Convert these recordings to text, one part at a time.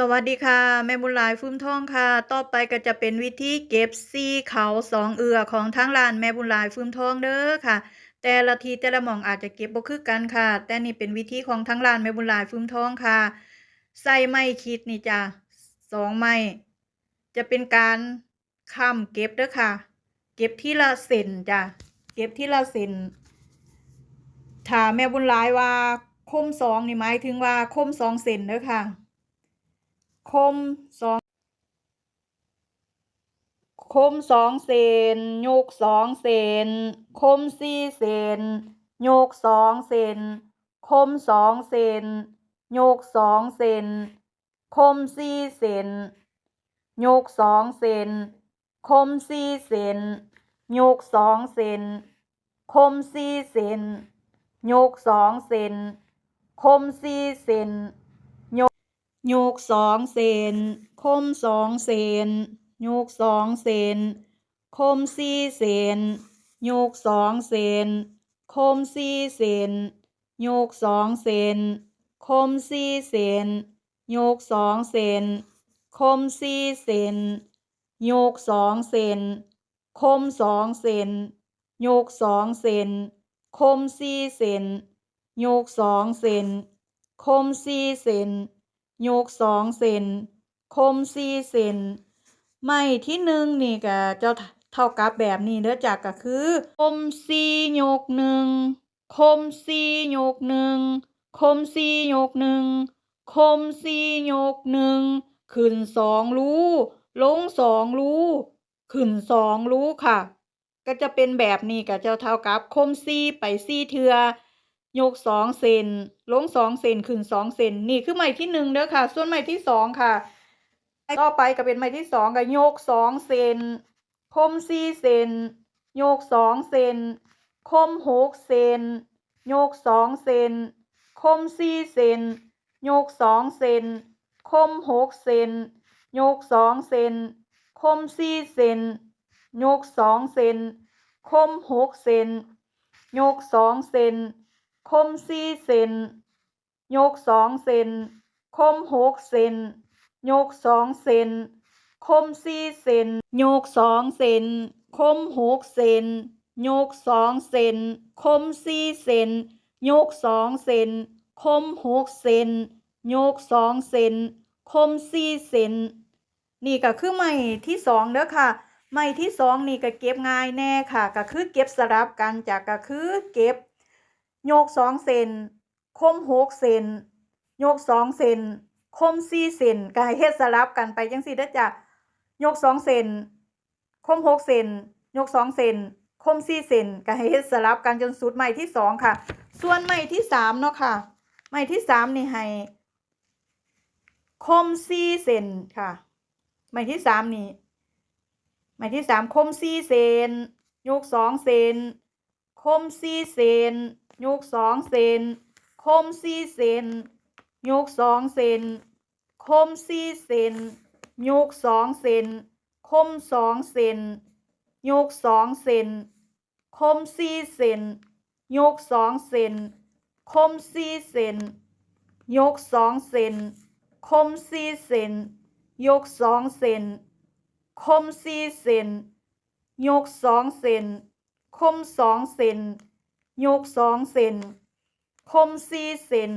สวัสดีค่ะ แม่บุญหลายฟื้มทองค่ะ ต่อไปก็จะเป็นวิธีเก็บซี่เขาสองเอือของทางร้านแม่บุญหลายฟื้มทองเด้อค่ะ แต่ละทีแต่ละหม่องอาจจะเก็บบ่คือกันค่ะ แต่นี่เป็นวิธีของทางร้านแม่บุญหลายฟื้มทองค่ะใส่ไม้ขีดนี่จ้ะสองไม้จะเป็นการค้ำเก็บเด้อค่ะ เก็บทีละเซนจ้ะเก็บทีละเซนถ้าแม่บุญหลายว่าคมสองนี่หมายถึงว่าคมสองเซนเด้อค่ะ คมสองคมสองเซนโยกสองเซนคมสี่เซนโยกสองเซนคมสองเซนโยกสองเซนคมสี่เซนโยกสองเซนคมสี่เซนโยกสองเซนคมสี่เซนโยกสองเซนคมสี่เซน โยกสองเซนคมสองเซนโยกสองเซนคมสี่เซนโยกสองเซนคมสี่เซนโยกสองเซนคมสี่เซนโยกสองเซนคมสี่เซนโยกสองเซนคมสองเซนโยกสองเซนคมสี่เซนโยกสองเซนคมสี่เซน โยกสองเซนคมสี่เซนไม้ที่หนึ่งนี่ก็จะเท่ากับแบบนี้เด้อจากก็คือ คมสี่โยกหนึ่งคมสี่โยกหนึ่งคมสี่โยกหนึ่งคมสี่โยกหนึ่งขึ้นสองรูลงสองรูขึ้นสองรูค่ะ ก็จะเป็นแบบนี้ก็จะเท่ากับคมสี่ไปสี่เทือ ยกสองเซนลงสองเซนขึ้นสองเซนนี่คือไม้ที่หนึ่งเด้อค่ะ ส่วนไม้ที่สองค่ะ ต่อไปก็เป็นไม้ที่สองก็โยกสองเซนคมสี่เซนโยกสองเซนคมหกเซนโยกสองเซนคมสี่เซนโยกสองเซนคมหกเซนโยกสองเซนคมสี่เซนโยกสองเซนคมหกเซนโยกสองเซน คมสี่เซนโยกสองเซนคมหกเซนโยกสองเซนคมสี่เซนโยกสองเซนคมหกเซนโยกสองเซนคมสี่เซนโยกสองเซนคมหกเซนโยกสองเซนคมสี่เซนนี่ก็คือไม้ที่สองเด้อค่ะไม้ที่สองนี่ก็เก็บง่ายแน่ค่ะ ก็คือเก็บสลับกันจากก็คือเก็บ โยกสองเซนคมหกเซนโยกสองเซนคมสี่เซนก็ให้เฮ็ดสลับกันไปจังซี่เด้อจ้ะโยกสองเซนคมหกเซนโยกสองเซนคมสี่เซนก็ให้เฮ็ดสลับกันจนสุดไม้ที่สองค่ะ ส่วนไม้ที่สามเนาะค่ะ ไม้ที่สามนี่ให้คมสี่เซนค่ะ ไม้ที่สามนี่ไม้ที่สามคมสี่เซนโยกสองเซนคมสี่เซน ยกสองเซนคมสี่เซนยกสองเซนคมสี่เซนยกสองเซนคมสองเซนยกสองเซนคมสี่เซนยกสองเซนคมสี่เซนยกสองเซนคมสี่เซนยกสองเซนคมสี่เซนยกสองเซนคมสองเซน โยกสองเซนคมสี่เซน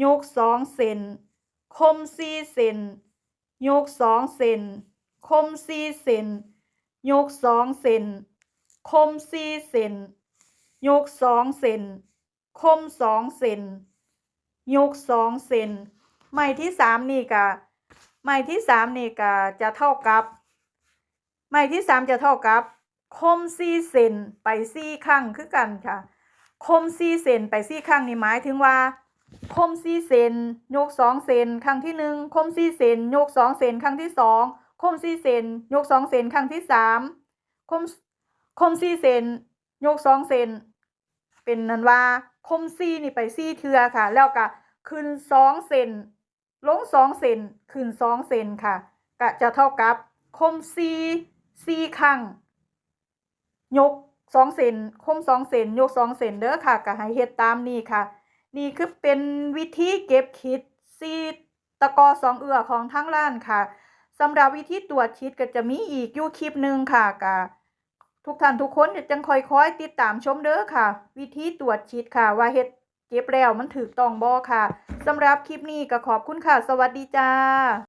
โยกสองเซนคมสี่เซนโยกสองเซนคมสี่เซนโยกสองเซนคมสี่เซนโยกสองเซนคมสองเซนโยกสองเซนไม้ที่สามนี่กะไม้ที่สามนี่กะจะเท่ากับ ไม้ที่สามจะเท่ากับ คมสี่เซนไปสี่ครั้งคือกันค่ะ คมสี่เซนไปสี่ครั้งนี่หมายถึงว่า คมสี่เซนโยกสองเซนครั้งที่หนึ่งคมสี่เซนโยกสองเซนครั้งที่สองคมสี่เซนโยกสองเซนครั้งที่สามคมคมสี่เซนโยกสองเซนเป็นนั้นว่าคมสี่นี่ไปสี่เทือค่ะ แล้วก็ขึ้นสองเซนลงสองเซนขึ้นสองเซนค่ะก็จะเท่ากับคมสี่สี่ครั้งยก สองเซนคมสองเซนยกสองเซนเด้อค่ะก็ให้เฮ็ดตามนี้ค่ะ นี่คือเป็นวิธีเก็บคิดซีตะกอสองเอือของทั้งร้านค่ะสำหรับวิธีตรวจชิดก็จะมีอีกอยู่คลิปหนึ่งค่ะกะทุกท่านทุกคนเดี๋ยวจังคอยๆติดตามชมเด้อค่ะ วิธีตรวจชิดค่ะ ว่าเฮ็ดเก็บแล้วมันถูกต้องบ่ค่ะสำหรับคลิปนี้ก็ขอบคุณค่ะ สวัสดีจ้า